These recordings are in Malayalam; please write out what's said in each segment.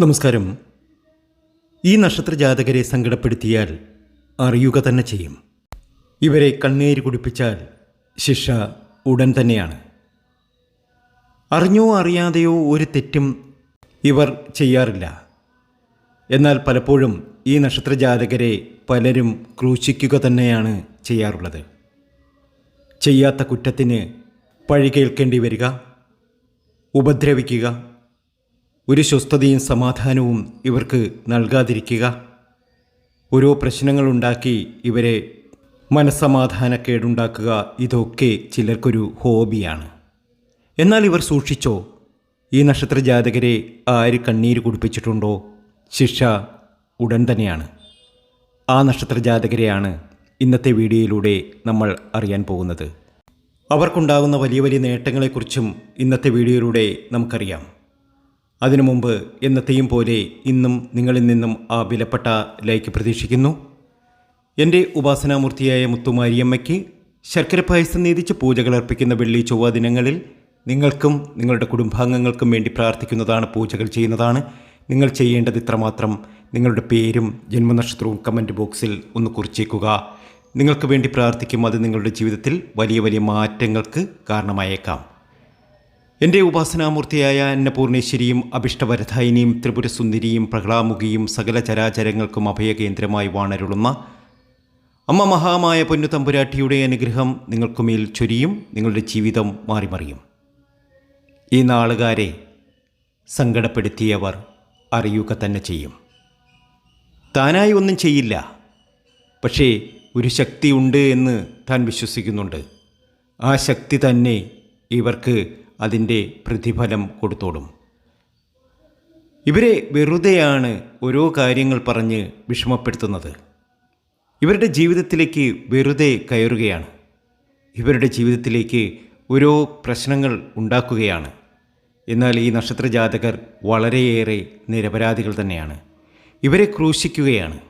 നമസ്കാരം. ഈ നക്ഷത്ര ജാതകരെ സങ്കടപ്പെടുത്തിയാൽ അറിയുക തന്നെ ചെയ്യും. ഇവരെ കണ്ണീര് കുടിപ്പിച്ചാൽ ശിക്ഷ ഉടൻ തന്നെയാണ്. അറിഞ്ഞോ അറിയാതെയോ ഒരു തെറ്റും ഇവർ ചെയ്യാറില്ല. എന്നാൽ പലപ്പോഴും ഈ നക്ഷത്ര ജാതകരെ പലരും ക്രൂശിക്കുക തന്നെയാണ് ചെയ്യാറുള്ളത്. ചെയ്യാത്ത കുറ്റത്തിന് പഴി കേൾക്കേണ്ടി വരിക ഉപദ്രവിക്കുക ഒരു സ്വസ്ഥതയും സമാധാനവും ഇവർക്ക് നൽകാതിരിക്കുക. ഓരോ പ്രശ്നങ്ങളുണ്ടാക്കി ഇവരെ മനസ്സമാധാനക്കേടുണ്ടാക്കുക ഇതൊക്കെ ചിലർക്കൊരു ഹോബിയാണ്. എന്നാൽ ഇവർ സൂക്ഷിച്ചോ? ഈ നക്ഷത്ര ജാതകരെ ആര് കണ്ണീര് കുടിപ്പിച്ചിട്ടുണ്ടോ? ശിക്ഷ ഉടൻ തന്നെയാണ്. ആ നക്ഷത്ര ജാതകരെയാണ് ഇന്നത്തെ വീഡിയോയിലൂടെ നമ്മൾ അറിയാൻ പോകുന്നത്. അവർക്കുണ്ടാകുന്ന വലിയ വലിയ നേട്ടങ്ങളെക്കുറിച്ചും ഇന്നത്തെ വീഡിയോയിലൂടെ നമുക്കറിയാം. അതിനു മുമ്പ് എന്നത്തെയും പോലെ ഇന്നും നിങ്ങളിൽ നിന്നും ആ വിലപ്പെട്ട ലൈക്ക് പ്രതീക്ഷിക്കുന്നു. എന്റെ ഉപാസനാമൂർത്തിയായ മുത്തുമാരിയമ്മയ്ക്ക് ശർക്കര പായസം നീതിച്ച് പൂജകൾ അർപ്പിക്കുന്ന വെള്ളി ചൊവ്വ ദിനങ്ങളിൽ നിങ്ങൾക്കും നിങ്ങളുടെ കുടുംബാംഗങ്ങൾക്കും വേണ്ടി പ്രാർത്ഥിക്കുന്നതാണ് പൂജകൾ ചെയ്യുന്നതാണ്. നിങ്ങൾ ചെയ്യേണ്ടത് ഇത്രമാത്രം. നിങ്ങളുടെ പേരും ജന്മനക്ഷത്രവും കമന്റ് ബോക്സിൽ ഒന്ന് കുറിച്ചേക്കുക. നിങ്ങൾക്ക് വേണ്ടി പ്രാർത്ഥിക്കും അത് നിങ്ങളുടെ ജീവിതത്തിൽ വലിയ വലിയ മാറ്റങ്ങൾക്ക് കാരണമായേക്കാം. എന്റെ ഉപാസനാമൂർത്തിയായ അന്നപൂർണേശ്വരിയും അഭിഷ്ടവരധായിനിയും ത്രിപുരസുന്ദരിയും പ്രഹ്ലാമുഖിയും സകല ചരാചരങ്ങൾക്കും അഭയകേന്ദ്രമായി വാണരുളുന്ന അമ്മ മഹാമായ പൊന്നു തമ്പുരാട്ടിയുടെ അനുഗ്രഹം നിങ്ങൾക്കുമേൽ ചൊരിയും നിങ്ങളുടെ ജീവിതം മാറിമറിയും. ഈ നാളുകാരെ സങ്കടപ്പെടുത്തിയവർ അറിയുക തന്നെ ചെയ്യും. താനായി ഒന്നും ചെയ്യില്ല പക്ഷേ ഒരു ശക്തി ഉണ്ട് എന്ന് താൻ വിശ്വസിക്കുന്നുണ്ട്. ആ ശക്തി തന്നെ ഇവർക്ക് അതിന്റെ പ്രതിഫലം കൊടുത്തോടും ഇവരെ വെറുതെയാണ് ഓരോ കാര്യങ്ങൾ പറഞ്ഞ് വിഷമപ്പെടുത്തുന്നത്. ഇവരുടെ ജീവിതത്തിലേക്ക് വെറുതെ കയറുകയാണ്. ഇവരുടെ ജീവിതത്തിലേക്ക് ഓരോ പ്രശ്നങ്ങൾ ഉണ്ടാക്കുകയാണ്. എന്നാൽ ഈ നക്ഷത്ര ജാതകർ വളരെയേറെ നിരപരാധികൾ തന്നെയാണ്. ഇവരെ ക്രൂശിക്കുകയാണ്.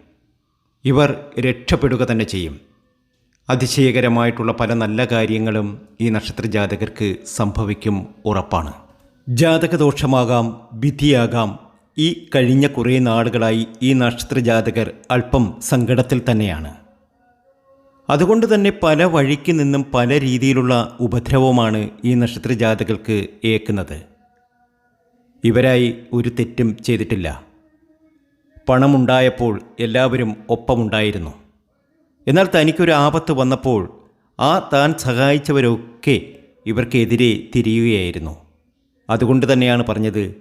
ഇവർ രക്ഷപ്പെടുക തന്നെ ചെയ്യും. അതിശയകരമായിട്ടുള്ള പല നല്ല കാര്യങ്ങളും ഈ നക്ഷത്ര ജാതകർക്ക് സംഭവിക്കും ഉറപ്പാണ്. ജാതകദോഷമാകാം വിധിയാകാം ഈ കഴിഞ്ഞ കുറേ നാളുകളായി ഈ നക്ഷത്ര ജാതകർ അല്പം സങ്കടത്തിൽ തന്നെയാണ്. അതുകൊണ്ട് തന്നെ പല വഴിക്ക് നിന്നും പല രീതിയിലുള്ള ഉപദ്രവമാണ് ഈ നക്ഷത്ര ജാതകൾക്ക് ഏക്കുന്നത്. ഇവരായി ഒരു തെറ്റും ചെയ്തിട്ടില്ല. പണമുണ്ടായപ്പോൾ എല്ലാവരും ഒപ്പമുണ്ടായിരുന്നു. എന്നാൽ തനിക്കൊരു ആപത്ത് വന്നപ്പോൾ ആ താൻ സഹായിച്ചവരൊക്കെ ഇവർക്കെതിരെ തിരിയുകയായിരുന്നു. അതുകൊണ്ട് തന്നെയാണ് പറഞ്ഞത്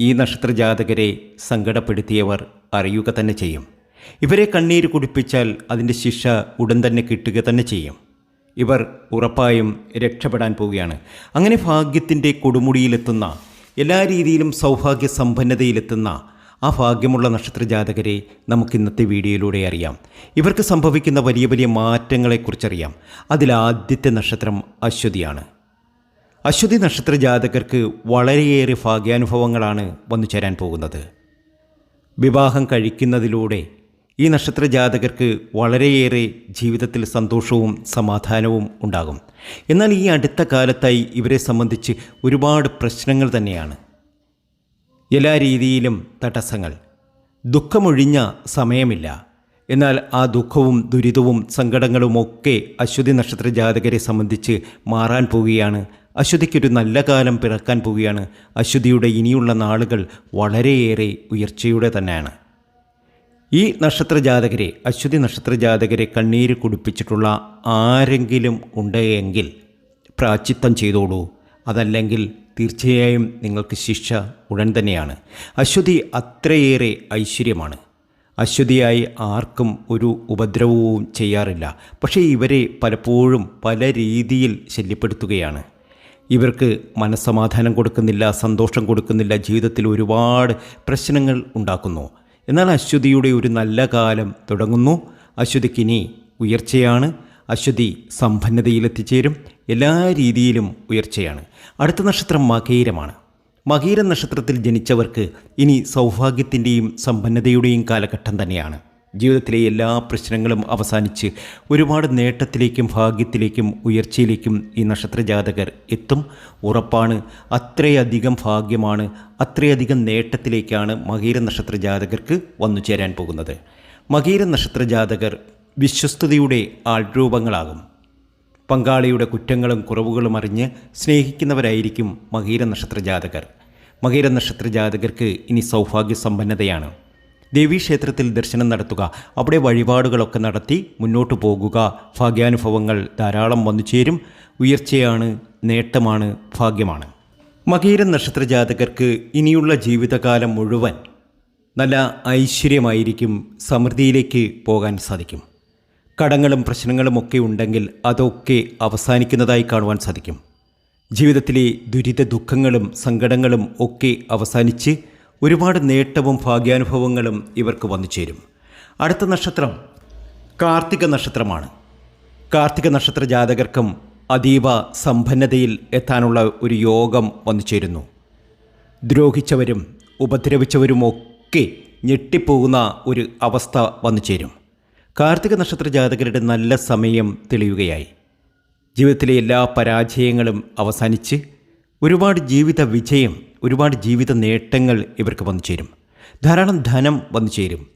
ഈ നക്ഷത്ര ജാതകരെ സങ്കടപ്പെടുത്തിയവർ അറിയുക തന്നെ ചെയ്യും. ഇവരെ കണ്ണീര് കുടിപ്പിച്ചാൽ അതിന്റെ ശിക്ഷ ഉടൻ തന്നെ കിട്ടുക തന്നെ ചെയ്യും. ഇവർ ഉറപ്പായും രക്ഷപ്പെടാൻ പോവുകയാണ്. അങ്ങനെ ഭാഗ്യത്തിന്റെ കൊടുമുടിയിലെത്തുന്ന എല്ലാ രീതിയിലും സൗഭാഗ്യ സമ്പന്നതയിലെത്തുന്ന ആ ഭാഗ്യമുള്ള നക്ഷത്ര ജാതകരെ നമുക്ക് ഇന്നത്തെ വീഡിയോയിലൂടെ അറിയാം. ഇവർക്ക് സംഭവിക്കുന്ന വലിയ വലിയ മാറ്റങ്ങളെക്കുറിച്ചറിയാം. അതിലാദ്യത്തെ നക്ഷത്രം അശ്വതിയാണ്. അശ്വതി നക്ഷത്ര ജാതകർക്ക് വളരെയേറെ ഭാഗ്യാനുഭവങ്ങളാണ് വന്നു ചേരാൻ പോകുന്നത്. വിവാഹം കഴിക്കുന്നതിലൂടെ ഈ നക്ഷത്ര ജാതകർക്ക് വളരെയേറെ ജീവിതത്തിൽ സന്തോഷവും സമാധാനവും ഉണ്ടാകും. എന്നാൽ ഈ അടുത്ത കാലത്തായി ഇവരെ സംബന്ധിച്ച് ഒരുപാട് പ്രശ്നങ്ങൾ തന്നെയാണ്. എല്ലാ രീതിയിലും തടസ്സങ്ങൾ. ദുഃഖമൊഴിഞ്ഞ സമയമില്ല. എന്നാൽ ആ ദുഃഖവും ദുരിതവും സങ്കടങ്ങളുമൊക്കെ അശ്വതി നക്ഷത്ര ജാതകരെ സംബന്ധിച്ച് മാറാൻ പോവുകയാണ്. അശ്വതിക്കൊരു നല്ല കാലം പിറക്കാൻ പോവുകയാണ്. അശ്വതിയുടെ ഇനിയുള്ള നാളുകൾ വളരെയേറെ ഉയർച്ചയുടെ തന്നെയാണ്. ഈ നക്ഷത്ര ജാതകരെ അശ്വതി നക്ഷത്ര ജാതകരെ കണ്ണീര് കുടിപ്പിച്ചിട്ടുള്ള ആരെങ്കിലും ഉണ്ടെങ്കിൽ പ്രാച്ചിത്തം ചെയ്തോളൂ. അതല്ലെങ്കിൽ തീർച്ചയായും നിങ്ങൾക്ക് ശിക്ഷ ഉടൻ തന്നെയാണ്. അശ്വതി അത്രയേറെ ഐശ്വര്യമാണ്. അശ്വതിയായി ആർക്കും ഒരു ഉപദ്രവവും ചെയ്യാറില്ല. പക്ഷേ ഇവരെ പലപ്പോഴും പല രീതിയിൽ ശല്യപ്പെടുത്തുകയാണ്. ഇവർക്ക് മനസ്സമാധാനം കൊടുക്കുന്നില്ല സന്തോഷം കൊടുക്കുന്നില്ല ജീവിതത്തിൽ ഒരുപാട് പ്രശ്നങ്ങൾ ഉണ്ടാക്കുന്നു. എന്നാൽ അശ്വതിയുടെ ഒരു നല്ല കാലം തുടങ്ങുന്നു. അശ്വതിക്കിനി ഉയർച്ചയാണ്. അശ്വതി സമ്പന്നതയിലെത്തിച്ചേരും. എല്ലാ രീതിയിലും ഉയർച്ചയാണ്. അടുത്ത നക്ഷത്രം മകീരമാണ്. മകീര നക്ഷത്രത്തിൽ ജനിച്ചവർക്ക് ഇനി സൗഭാഗ്യത്തിന്റെയും സമ്പന്നതയുടെയും കാലഘട്ടം തന്നെയാണ്. ജീവിതത്തിലെ എല്ലാ പ്രശ്നങ്ങളും അവസാനിച്ച് ഒരുപാട് നേട്ടത്തിലേക്കും ഭാഗ്യത്തിലേക്കും ഉയർച്ചയിലേക്കും ഈ നക്ഷത്ര ജാതകർ എത്തും. ഉറപ്പാണ് അത്രയധികം ഭാഗ്യമാണ് അത്രയധികം നേട്ടത്തിലേക്കാണ് മകീര നക്ഷത്ര ജാതകർക്ക് വന്നു ചേരാൻ പോകുന്നത്. മകീര നക്ഷത്ര ജാതകർ വിശ്വസ്തയുടെ ആൾരൂപങ്ങളാകും. പങ്കാളിയുടെ കുറ്റങ്ങളും കുറവുകളും അറിഞ്ഞ് സ്നേഹിക്കുന്നവരായിരിക്കും മകീര നക്ഷത്ര ജാതകർ മകീര നക്ഷത്ര ജാതകർക്ക് ഇനി സൗഭാഗ്യ സമ്പന്നതയാണ് ദേവീക്ഷേത്രത്തിൽ ദർശനം നടത്തുക അവിടെ വഴിപാടുകളൊക്കെ നടത്തി മുന്നോട്ടു പോകുക ഭാഗ്യാനുഭവങ്ങൾ ധാരാളം വന്നു ചേരും ഉയർച്ചയാണ് നേട്ടമാണ് ഭാഗ്യമാണ്. മകീര നക്ഷത്ര ജാതകർക്ക് ഇനിയുള്ള ജീവിതകാലം മുഴുവൻ നല്ല ഐശ്വര്യമായിരിക്കും സമൃദ്ധിയിലേക്ക് പോകാൻ സാധിക്കും. കടങ്ങളും പ്രശ്നങ്ങളും ഒക്കെ ഉണ്ടെങ്കിൽ അതൊക്കെ അവസാനിക്കുന്നതായി കാണുവാൻ സാധിക്കും. ജീവിതത്തിലെ ദുരിത ദുഃഖങ്ങളും സങ്കടങ്ങളും ഒക്കെ അവസാനിച്ച് ഒരുപാട് നേട്ടവും ഭാഗ്യാനുഭവങ്ങളും ഇവർക്ക് വന്നു ചേരും. അടുത്ത നക്ഷത്രം കാർത്തിക നക്ഷത്രമാണ്. കാർത്തിക നക്ഷത്ര ജാതകർക്കും അതീവ സമ്പന്നതയിൽ എത്താനുള്ള ഒരു യോഗം വന്നു ചേരുന്നു. ദ്രോഹിച്ചവരും ഉപദ്രവിച്ചവരുമൊക്കെ ഞെട്ടിപ്പോകുന്ന ഒരു അവസ്ഥ വന്നു ചേരും. കാർത്തിക നക്ഷത്ര ജാതകരുടെ നല്ല സമയം തെളിയുകയായി. ജീവിതത്തിലെ എല്ലാ പരാജയങ്ങളും അവസാനിച്ച് ഒരുപാട് ജീവിത വിജയം ഒരുപാട് ജീവിത നേട്ടങ്ങൾ ഇവർക്ക് വന്നു ചേരും. ധാരാളം ധനം വന്നു ചേരും.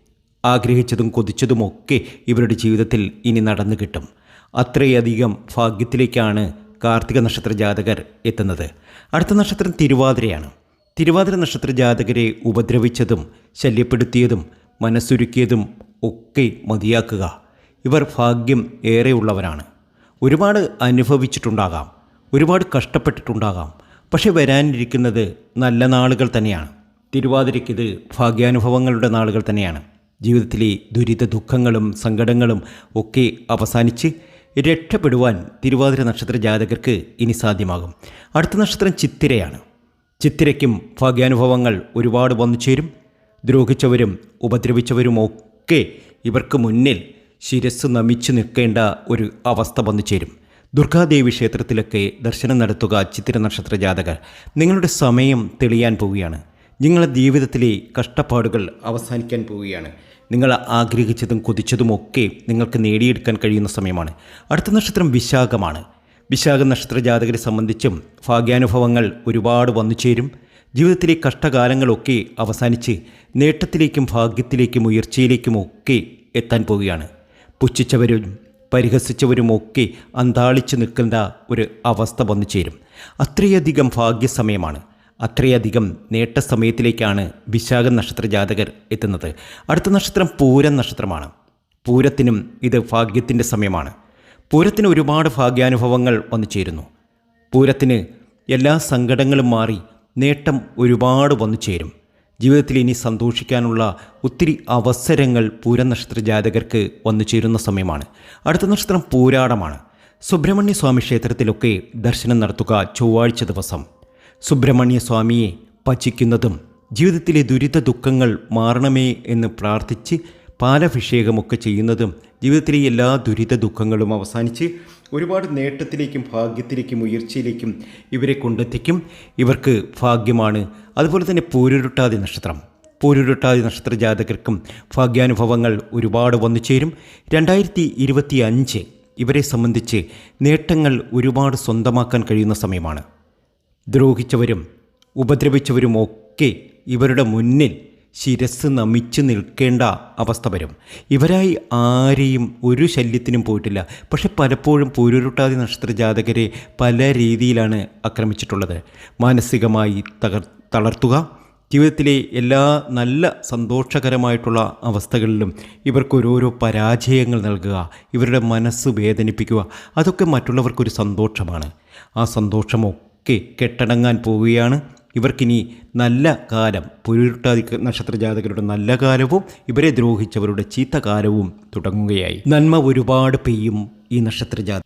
ആഗ്രഹിച്ചതും കൊതിച്ചതുമൊക്കെ ഇവരുടെ ജീവിതത്തിൽ ഇനി നടന്നു കിട്ടും. അത്രയധികം ഭാഗ്യത്തിലേക്കാണ് കാർത്തിക നക്ഷത്ര ജാതകർ എത്തുന്നത്. അടുത്ത നക്ഷത്രം തിരുവാതിരയാണ്. തിരുവാതിര നക്ഷത്ര ജാതകരെ ഉപദ്രവിച്ചതും ശല്യപ്പെടുത്തിയതും മനസ്സുരുക്കിയതും ഒക്കെ മതിയാക്കുക. ഇവർ ഭാഗ്യം ഏറെയുള്ളവരാണ്. ഒരുപാട് അനുഭവിച്ചിട്ടുണ്ടാകാം. ഒരുപാട് കഷ്ടപ്പെട്ടിട്ടുണ്ടാകാം. പക്ഷെ വരാനിരിക്കുന്നത് നല്ല നാളുകൾ തന്നെയാണ്. തിരുവാതിരയ്ക്കിത് ഭാഗ്യാനുഭവങ്ങളുടെ നാളുകൾ തന്നെയാണ്. ജീവിതത്തിലെ ദുരിത ദുഃഖങ്ങളും സങ്കടങ്ങളും ഒക്കെ അവസാനിച്ച് രക്ഷപ്പെടുവാൻ തിരുവാതിര നക്ഷത്ര ജാതകർക്ക് ഇനി സാധ്യമാകും. അടുത്ത നക്ഷത്രം ചിത്തിരയാണ്. ചിത്തിരയ്ക്കും ഭാഗ്യാനുഭവങ്ങൾ ഒരുപാട് വന്നു ചേരും ദ്രോഹിച്ചവരും ഉപദ്രവിച്ചവരും ഒക്കെ ഇവർക്ക് മുന്നിൽ ശിരസ് നമിച്ചു നിൽക്കേണ്ട ഒരു അവസ്ഥ വന്നു ചേരും. ദുർഗാദേവി ക്ഷേത്രത്തിലൊക്കെ ദർശനം നടത്തുക ചിത്തിര നക്ഷത്ര ജാതകർ. നിങ്ങളുടെ സമയം തെളിയാൻ പോവുകയാണ്. നിങ്ങളുടെ ജീവിതത്തിലെ കഷ്ടപ്പാടുകൾ അവസാനിക്കാൻ പോവുകയാണ്. നിങ്ങൾ ആഗ്രഹിച്ചതും കൊതിച്ചതുമൊക്കെ നിങ്ങൾക്ക് നേടിയെടുക്കാൻ കഴിയുന്ന സമയമാണ്. അടുത്ത നക്ഷത്രം വിശാഖമാണ്. വിശാഖ നക്ഷത്ര ജാതകരെ സംബന്ധിച്ചും ഭാഗ്യാനുഭവങ്ങൾ ഒരുപാട് വന്നു ചേരും. ജീവിതത്തിലെ കഷ്ടകാലങ്ങളൊക്കെ അവസാനിച്ച് നേട്ടത്തിലേക്കും ഭാഗ്യത്തിലേക്കും ഉയർച്ചയിലേക്കും ഒക്കെ എത്താൻ പോവുകയാണ്. പുച്ഛിച്ചവരും പരിഹസിച്ചവരുമൊക്കെ അന്താളിച്ചു നിൽക്കുന്ന ഒരു അവസ്ഥ വന്നു ചേരും. അത്രയധികം ഭാഗ്യസമയമാണ്. അത്രയധികം നേട്ട സമയത്തിലേക്കാണ് വിശാഖ നക്ഷത്ര ജാതകർ എത്തുന്നത്. അടുത്ത നക്ഷത്രം പൂരം നക്ഷത്രമാണ്. പൂരത്തിനും ഇത് ഭാഗ്യത്തിന്റെ സമയമാണ്. പൂരത്തിന് ഒരുപാട് ഭാഗ്യാനുഭവങ്ങൾ വന്നു ചേരുന്നു. പൂരത്തിന് എല്ലാ സങ്കടങ്ങളും മാറി നേട്ടം ഒരുപാട് വന്നു ചേരും. ജീവിതത്തിൽ ഇനി സന്തോഷിക്കാനുള്ള ഒത്തിരി അവസരങ്ങൾ പൂരനക്ഷത്ര ജാതകർക്ക് വന്നു ചേരുന്ന സമയമാണ്. അടുത്ത നക്ഷത്രം പൂരാടമാണ്. സുബ്രഹ്മണ്യ സ്വാമി ക്ഷേത്രത്തിലൊക്കെ ദർശനം നടത്തുക ചൊവ്വാഴ്ച ദിവസം. സുബ്രഹ്മണ്യ സ്വാമിയെ പചിക്കുന്നതും ജീവിതത്തിലെ ദുരിത ദുഃഖങ്ങൾ മാറണമേ എന്ന് പ്രാർത്ഥിച്ച് പാലഭിഷേകമൊക്കെ ചെയ്യുന്നതും ജീവിതത്തിലെ എല്ലാ ദുരിത ദുഃഖങ്ങളും അവസാനിച്ച് ഒരുപാട് നേട്ടത്തിലേക്കും ഭാഗ്യത്തിലേക്കും ഉയർച്ചയിലേക്കും ഇവരെ കൊണ്ടെത്തിക്കും. ഇവർക്ക് ഭാഗ്യമാണ്. അതുപോലെ തന്നെ പൂരുരുട്ടാതി നക്ഷത്രം. പൂരുരുട്ടാതി നക്ഷത്ര ജാതകർക്കും ഭാഗ്യാനുഭവങ്ങൾ ഒരുപാട് വന്നു ചേരും. രണ്ടായിരത്തി ഇരുപത്തി അഞ്ച് ഇവരെ സംബന്ധിച്ച് നേട്ടങ്ങൾ ഒരുപാട് സ്വന്തമാക്കാൻ കഴിയുന്ന സമയമാണ്. ദ്രോഹിച്ചവരും ഉപദ്രവിച്ചവരും ഉപദ്രവിച്ചവരുമൊക്കെ ഇവരുടെ മുന്നിൽ ശിരസ് നമിച്ച് നിൽക്കേണ്ട അവസ്ഥ വരും. ഇവരായി ആരെയും ഒരു ശല്യത്തിനും പോയിട്ടില്ല. പക്ഷെ പലപ്പോഴും പൂരുരുട്ടാതി നക്ഷത്ര ജാതകരെ പല രീതിയിലാണ് ആക്രമിച്ചിട്ടുള്ളത്. മാനസികമായി തകർ തളർത്തുക ജീവിതത്തിലെ എല്ലാ നല്ല സന്തോഷകരമായിട്ടുള്ള അവസ്ഥകളിലും ഇവർക്ക് ഓരോരോ പരാജയങ്ങൾ നൽകുക ഇവരുടെ മനസ്സ് വേദനിപ്പിക്കുക അതൊക്കെ മറ്റുള്ളവർക്കൊരു സന്തോഷമാണ്. ആ സന്തോഷമൊക്കെ കെട്ടടങ്ങാൻ പോവുകയാണ് ഇവർക്കിനി നല്ല കാലം പുരുട്ടാതി നക്ഷത്ര ജാതകരുടെ നല്ല കാലവും ഇവരെ ദ്രോഹിച്ചവരുടെ ചീത്ത കാലവും തുടങ്ങുകയായി. നന്മ ഒരുപാട് പെയ്യും ഈ നക്ഷത്ര ജാത